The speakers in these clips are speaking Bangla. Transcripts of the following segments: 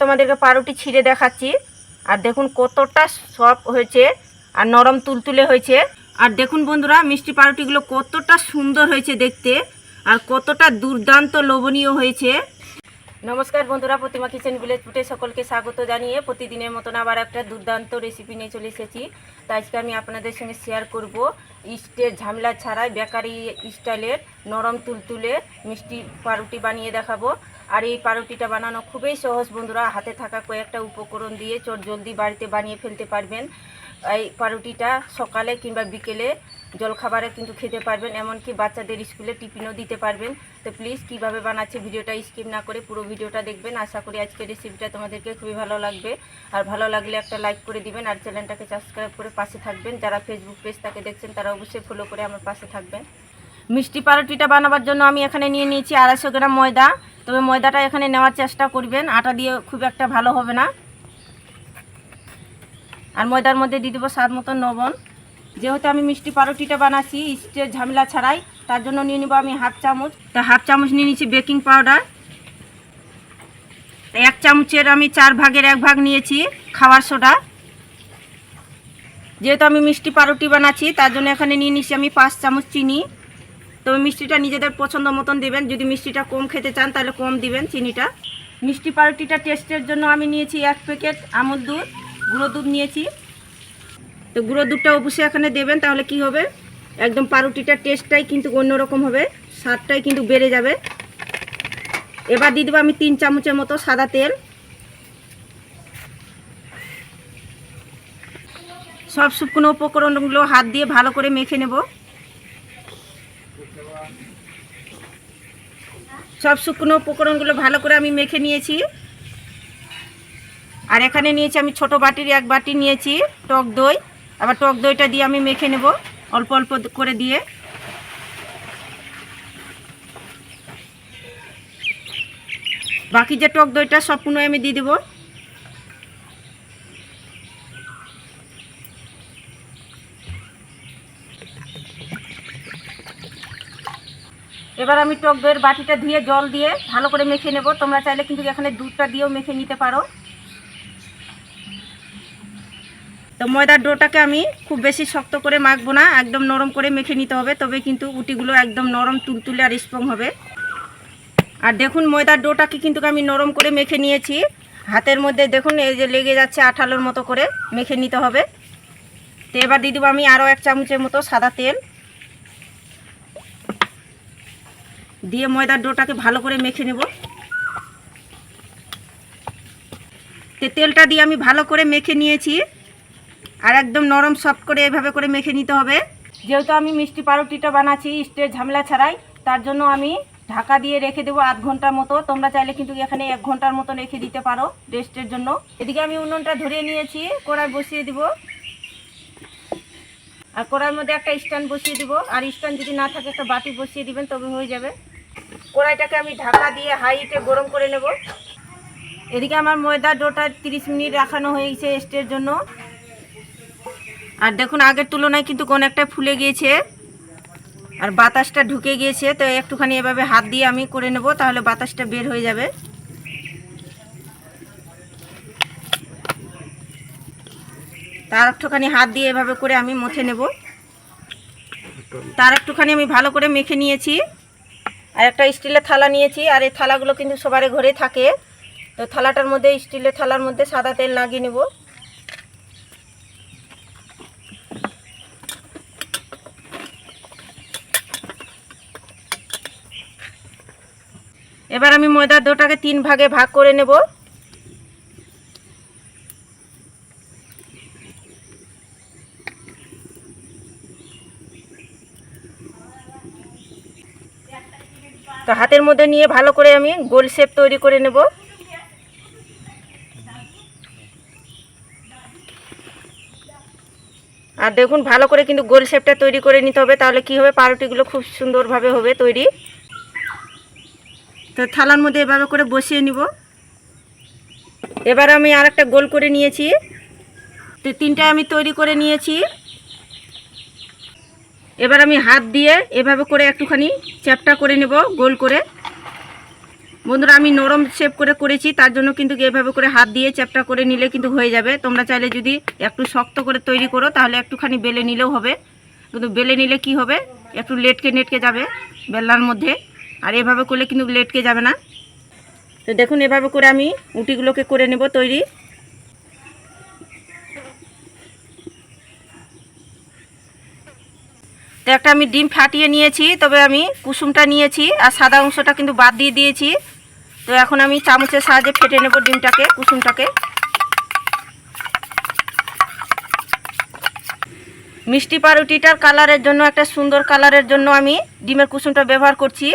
তোমাদেরকে পাউরুটি ছিঁড়ে দেখাচ্ছি। আর দেখুন কতটা সফট হয়েছে আর নরম তুলতুলে হয়েছে। আর দেখুন বন্ধুরা, মিষ্টি পাউরুটিগুলো কতটা সুন্দর হয়েছে দেখতে। আর কতটা দুর্দান্ত লোভনীয় হয়েছে। নমস্কার বন্ধুরা, প্রতিমা কিচেন ভিলেজ ফুটে সকলকে স্বাগত জানিয়ে প্রতিদিনের মতন আবার একটা দুর্দান্ত রেসিপি নিয়ে চলে এসেছি। তো আজকে আমি আপনাদের সঙ্গে শেয়ার করব ইস্টের ঝামেলা ছাড়াই বেকারি স্টাইলের নরম তুলতুলে মিষ্টি পাউরুটি বানিয়ে দেখাবো। আর এই পাউরুটিটা বানানো খুবই সহজ বন্ধুরা, হাতে থাকা কয়েকটা উপকরণ দিয়ে চট জলদি বাড়িতে বানিয়ে ফেলতে পারবেন। এই পাউরুটিটা সকালে কিংবা বিকেলে জলখাবারে কিন্তু খেতে পারবেন, এমনকি বাচ্চাদের স্কুলে টিফিনও দিতে পারবেন। তো প্লিজ কীভাবে বানাচ্ছে ভিডিওটা স্কিপ না করে পুরো ভিডিওটা দেখবেন। আশা করি আজকের রেসিপিটা তোমাদেরকে খুবই ভালো লাগবে। আর ভালো লাগলে একটা লাইক করে দিবেন আর চ্যানেলটাকে সাবস্ক্রাইব করে পাশে থাকবেন। যারা ফেসবুক পেজটাকে দেখছেন, তারা অবশ্যই ফলো করে আমার পাশে থাকবেন। মিষ্টি পাউরুটিটা বানাবার জন্য আমি এখানে নিয়ে নিয়েছি আড়াইশো গ্রাম ময়দা। তবে ময়দাটা এখানে নেওয়ার চেষ্টা করবেন। আটা দিয়ে খুব একটা ভালো হবে না। আর ময়দার মধ্যে দিয়ে দেবো স্বাদ মতো লবণ। যেহেতু আমি মিষ্টি পাউরুটিটা বানাচ্ছি ইস্টের ঝামেলা ছাড়াই, তার জন্য নিয়ে নেব আমি হাফ চামচ। তা হাফ চামচ নিয়ে নিচ্ছি বেকিং পাউডার। এক চামচের আমি চার ভাগের এক ভাগ নিয়েছি খাওয়ার সোডা। যেহেতু আমি মিষ্টি পাউরুটি বানাচ্ছি, তার জন্য এখানে নিয়ে নিচ্ছি আমি পাঁচ চামচ চিনি। তবে মিষ্টিটা নিজেদের পছন্দ মতন দেবেন। যদি মিষ্টিটা কম খেতে চান, তাহলে কম দিবেন চিনিটা। মিষ্টি পাউরুটিটা টেস্টের জন্য আমি নিয়েছি এক প্যাকেট আমুল দুধ। গুঁড়ো দুধ নিয়েছি। তো গুঁড়ো দুধটা অবশ্যই এখানে দেবেন, তাহলে কি হবে? একদম পাউরুটিটার টেস্টটাই কিন্তু অন্যরকম হবে, স্বাদটাই কিন্তু বেড়ে যাবে। এবার দিয়ে দেবো আমি তিন চামচের মতো সাদা তেল। সব শুকনো উপকরণগুলো হাত দিয়ে ভালো করে মেখে নেব। সব শুকনো উপকরণগুলো ভালো করে আমি মেখে নিয়েছি। আর এখানে নিয়েছি আমি ছোট বাটির, এক বাটি নিয়েছি, টক দই। আবার টক দইটা দিয়ে আমি মেখে নেব, অল্প অল্প করে দিয়ে। বাকি যে টক দইটা সম্পূর্ণ আমি দিয়ে দেবো। এবার আমি টক দইয়ের বাটিটা ধুয়ে, জল দিয়ে ভালো করে মেখে নেব। তোমরা চাইলে কিন্তু এখানে দুধটা দিয়েও মেখে নিতে পারো। তো ময়দার ডোটাকে আমি খুব বেশি শক্ত করে মাখবো না, একদম নরম করে মেখে নিতে হবে, তবে কিন্তু উটিগুলো একদম নরম, তুলতুলে আর স্পং হবে। আর দেখুন ময়দার ডোটাকে কিন্তু আমি নরম করে মেখে নিয়েছি। হাতের মধ্যে দেখুন, এই যে লেগে যাচ্ছে আঠালোর মতো করে মেখে নিতে হবে। তো এবার দিয়ে দেবো আমি আরও এক চামচের মতো সাদা তেল। দিয়ে ময়দার ডোটাকে ভালো করে মেখে নেব। তেলটা দিয়ে আমি ভালো করে মেখে নিয়েছি। আর একদম নরম সফট করে এভাবে করে মেখে নিতে হবে। যেহেতু আমি মিষ্টি পাউরুটিটা বানাচ্ছি স্টের ঝামেলা ছাড়াই, তার জন্য আমি ঢাকা দিয়ে রেখে দেবো আধ ঘণ্টার মতো। তোমরা চাইলে কিন্তু এখানে এক ঘণ্টার মতো রেখে দিতে পারো রেস্টের জন্য। এদিকে আমি উনুনটা ধরিয়ে নিয়েছি, কড়াই বসিয়ে দিব। আর কড়াইয়ের মধ্যে একটা স্ট্যান্ড বসিয়ে দিব। আর স্ট্যান্ড যদি না থাকে, একটা বাটি বসিয়ে দিবেন, তবে হয়ে যাবে। কড়াইটাকে আমি ঢাকা দিয়ে হাইটে গরম করে নেব। এদিকে আমার ময়দা ডোটা তিরিশ মিনিট রাখানো হয়েছে স্টের জন্য। আর দেখুন, আগের তুলনায় কিন্তু কোন একটা ফুলে গিয়েছে আর বাতাসটা ঢুকে গিয়েছে, তো একটুখানি এভাবে হাত দিয়ে আমি করে নেব, তাহলে বাতাসটা বের হয়ে যাবে। তার একটুখানি হাত দিয়ে এভাবে করে আমি মথে নেব। তার একটুখানি আমি ভালো করে মেখে নিয়েছি, আর একটা স্টিলের থালা নিয়েছি, আর এই থালাগুলো কিন্তু সবার ঘরে থাকে। তো থালাটার মধ্যে, স্টিলের থালার মধ্যে সাদা তেল লাগিয়ে নেব। এবার আমি ময়দার ডোটাকে তিন ভাগে ভাগ করে নেব। তো হাতের মধ্যে নিয়ে ভালো করে আমি গোল শেপ তৈরি করে নেব। আর দেখুন, ভালো করে কিন্তু গোল শেপটা তৈরি করে নিতে হবে, তাহলে কি হবে? পাউরুটিগুলো খুব সুন্দরভাবে হবে তৈরি। তো থালার মধ্যে এভাবে করে বসিয়ে নিব। এবার আমি আর একটা গোল করে নিয়েছি। তো তিনটা আমি তৈরি করে নিয়েছি। এবার আমি হাত দিয়ে এভাবে করে একটুখানি চ্যাপটা করে নেব গোল করে। বন্ধুরা, আমি নরম শেপ করে করেছি, তার জন্য কিন্তু এভাবে করে হাত দিয়ে চ্যাপটা করে নিলে কিন্তু হয়ে যাবে। তোমরা চাইলে যদি একটু শক্ত করে তৈরি করো, তাহলে একটুখানি বেলে নিলেও হবে। কিন্তু বেলে নিলে কি হবে? একটু লেটকে নেটকে যাবে বেলনার মধ্যে। আর এভাবে করলে কিন্তু লেটকে যাবে না। তো দেখুন, এভাবে করে আমি উটিগুলোকে করে নেব তৈরি। তো একটা আমি ডিম ফাটিয়ে নিয়েছি, তবে আমি কুসুমটা নিয়েছি আর সাদা অংশটা কিন্তু বাদ দিয়ে দিয়েছি। তো এখন আমি চামচের সাহায্যে ফেটে নেব ডিমটাকে, কুসুমটাকে। মিষ্টি পাউরুটিটার কালারের জন্য, একটা সুন্দর কালারের জন্য আমি ডিমের কুসুমটা ব্যবহার করছি।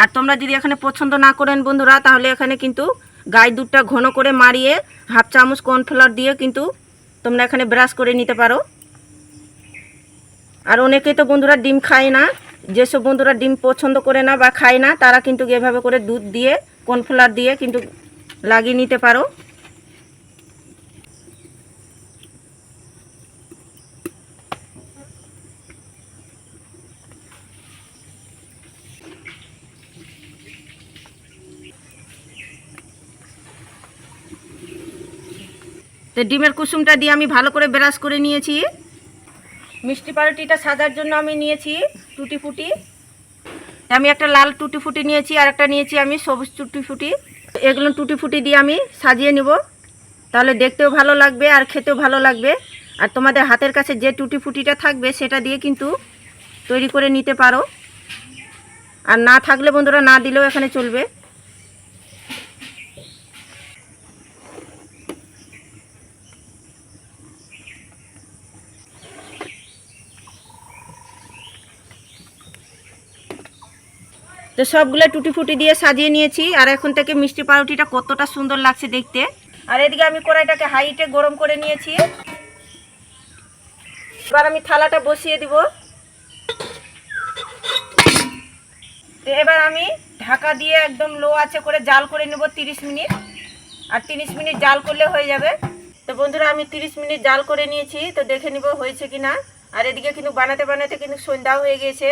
আর তোমরা যদি এখানে পছন্দ না করেন বন্ধুরা, তাহলে এখানে কিন্তু গায়ে দুধটা ঘন করে মারিয়ে হাফ চামচ কর্নফ্লাওয়ার দিয়ে কিন্তু তোমরা এখানে ব্রাশ করে নিতে পারো। আর অনেকেই তো বন্ধুরা ডিম খায় না, যেসব বন্ধুরা ডিম পছন্দ করে না বা খায় না, তারা কিন্তু এভাবে করে দুধ দিয়ে কর্নফ্লাওয়ার দিয়ে কিন্তু লাগিয়ে নিতে পারো। তো ডিমের কুসুমটা দিয়ে আমি ভালো করে ব্রাশ করে নিয়েছি। মিষ্টি পাউরুটিটা সাজার জন্য আমি নিয়েছি টুটি ফুটি। আমি একটা লাল টুটি ফুটি নিয়েছি আর একটা নিয়েছি আমি সবুজ টুটি ফুটি। এগুলো টুটি ফুটি দিয়ে আমি সাজিয়ে নিব। তাহলে দেখতেও ভালো লাগবে আর খেতেও ভালো লাগবে। আর তোমাদের হাতের কাছে যে টুটি ফুটিটা থাকবে সেটা দিয়ে কিন্তু তৈরি করে নিতে পারো। আর না থাকলে বন্ধুরা না দিলেও এখানে চলবে। তো সবগুলো টুটি ফুটি দিয়ে সাজিয়ে নিয়েছি, আর এখন থেকে মিষ্টি পাউরুটিটা কতটা সুন্দর লাগছে দেখতে। আর এদিকে আমি কড়াইটাকে হাইটে গরম করে নিয়েছি। এবার আমি থালাটা বসিয়ে দিব। তো এবার আমি ঢাকা দিয়ে একদম লো আছে করে জাল করে নেব তিরিশ মিনিট। আর তিরিশ মিনিট জাল করলে হয়ে যাবে। তো বন্ধুরা, আমি তিরিশ মিনিট জাল করে নিয়েছি, তো দেখে নিব হয়েছে কি না আর এদিকে কিন্তু বানাতে বানাতে কিন্তু সন্ধ্যাও হয়ে গেছে।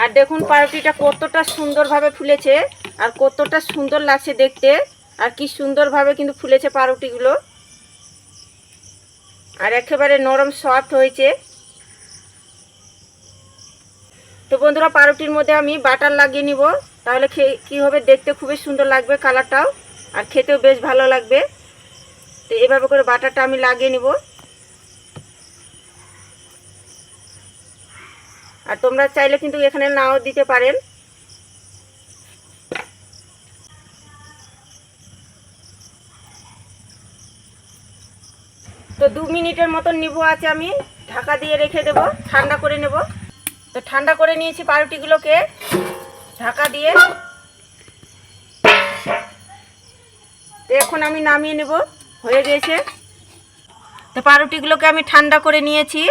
আর দেখুন পাউরুটিটা কতটা সুন্দরভাবে ফুলেছে আর কতটা সুন্দর লাগছে দেখতে আর কি সুন্দরভাবে কিন্তু ফুলেছে পাউরুটিগুলো আর একেবারে নরম সফট হয়েছে। তো বন্ধুরা পাউরুটির মধ্যে আমি বাটার লাগিয়ে নিব। তাহলে কী হবে দেখতে খুবই সুন্দর লাগবে কালারটাও। আর খেতেও বেশ ভালো লাগবে। তো এভাবে করে বাটারটা আমি লাগিয়ে নিব। আর তোমরা চাইলে কিন্তু এখানে নাও দিতে পারেন। তো দু মিনিটের মতন নিব আছে আমি, ঢাকা দিয়ে রেখে দেব, ঠান্ডা করে নেব। তো ঠান্ডা করে নিয়েছি পাউরুটিগুলোকে, ঢাকা দিয়ে। তো এখন আমি নামিয়ে নেব, হয়ে গেছে। তো পাউরুটিগুলোকে আমি ঠান্ডা করে নিয়েছি।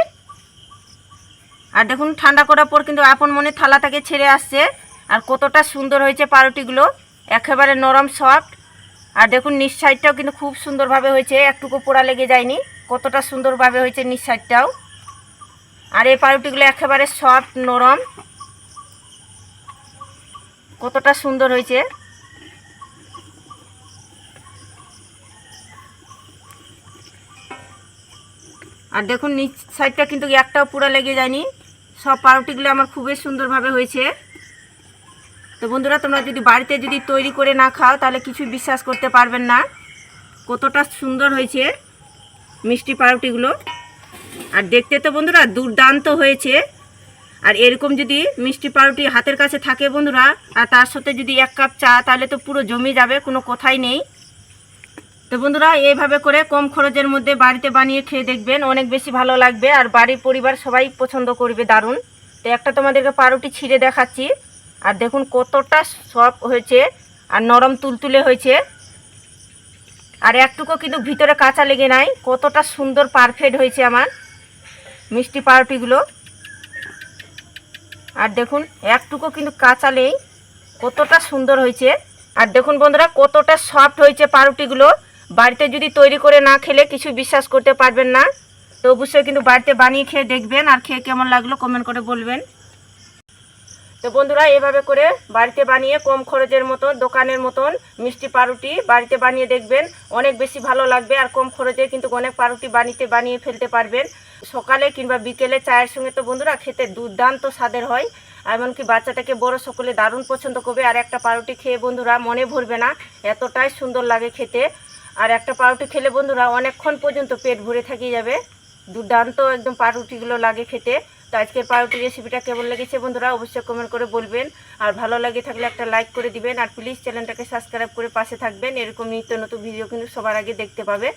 আর দেখুন, ঠান্ডা করার পর কিন্তু আপন মনে থালা থেকে ছেড়ে আসছে। আর কতটা সুন্দর হয়েছে পাউরুটিগুলো। একেবারে নরম সফট আর দেখুন, নিচ সাইডটাও কিন্তু খুব সুন্দরভাবে হয়েছে। একটুকু পোড়া লেগে যায়নি। কতটা সুন্দরভাবে হয়েছে নিচ সাইডটাও আর এই পাউরুটিগুলো একেবারে সফট নরম। কতটা সুন্দর হয়েছে। আর দেখুন, নিচ সাইডটা কিন্তু একটাও পুরো লেগে যায়নি। সব পাউরুটিগুলো আমার খুবই সুন্দরভাবে হয়েছে। তো বন্ধুরা, তোমরা যদি বাড়িতে যদি তৈরি করে না খাও, তাহলে কিছু বিশ্বাস করতে পারবেন না। কতটা সুন্দর হয়েছে মিষ্টি পাউরুটিগুলো। আর দেখতে তো বন্ধুরা দুর্দান্ত হয়েছে। আর এরকম যদি মিষ্টি পাউরুটি হাতের কাছে থাকে বন্ধুরা, আর তার সাথে যদি এক কাপ চা, তাহলে তো পুরো জমে যাবে, কোনো কথাই নেই। তো বন্ধুরা, এইভাবে করে কম খরচের মধ্যে বাড়িতে বানিয়ে খেয়ে দেখবেন, অনেক বেশি ভালো লাগবে। আর বাড়ির পরিবার সবাই পছন্দ করবে দারুণ। তো একটা তোমাদেরকে পাউরুটি ছিঁড়ে দেখাচ্ছি। আর দেখুন কতটা সফট হয়েছে আর নরম তুলতুলে হয়েছে। আর একটুকু কিন্তু ভিতরে কাঁচা লেগে নাই, কতটা সুন্দর পারফেক্ট হয়েছে আমার মিষ্টি পাউরুটিগুলো। আর দেখুন, একটুকু কিন্তু কাঁচা নেই, কতটা সুন্দর হয়েছে। আর দেখুন বন্ধুরা, কতটা সফট হয়েছে পাউরুটিগুলো। বাড়িতে যদি তৈরি করে না খেলে কিছু বিশ্বাস করতে পারবেন না। তো অবশ্যই কিন্তু বাড়িতে বানিয়ে খেয়ে দেখবেন আর খেয়ে কেমন লাগল কমেন্ট করে বলবেন। তো বন্ধুরা, এভাবে করে বাড়িতে বানিয়ে কম খরচের মতন, দোকানের মতন মিষ্টি পাউরুটি বাড়িতে বানিয়ে দেখবেন। অনেক বেশি ভালো লাগবে আর কম খরচে কিন্তু অনেক পাউরুটি বানিতে বানিয়ে ফেলতে পারবেন। সকালে কিংবা বিকেলে চায়ের সঙ্গে তো বন্ধুরা খেতে দুর্দান্ত স্বাদের হয়। এমনকি বাচ্চাটাকে বড় সকলে দারুণ পছন্দ করবে। আর একটা পাউরুটি খেয়ে বন্ধুরা মনে ভরবে না, এতটাই সুন্দর লাগে খেতে। আর একটা পাউরুটি খেলে বন্ধুরা অনেকক্ষণ পর্যন্ত পেট ভরে থাকিয়ে যাবে। দুর্দান্ত একদম পাউরুটিগুলো লাগে খেতে। তো আজকের পাউরুটি রেসিপিটা কেমন লেগেছে বন্ধুরা অবশ্যই কমেন্ট করে বলবেন। আর ভালো লাগে থাকলে একটা লাইক করে দিবেন। আর প্লিজ চ্যানেলটাকে সাবস্ক্রাইব করে পাশে থাকবেন। এরকম নিত্য নতুন ভিডিও কিন্তু সবার আগে দেখতে পাবে।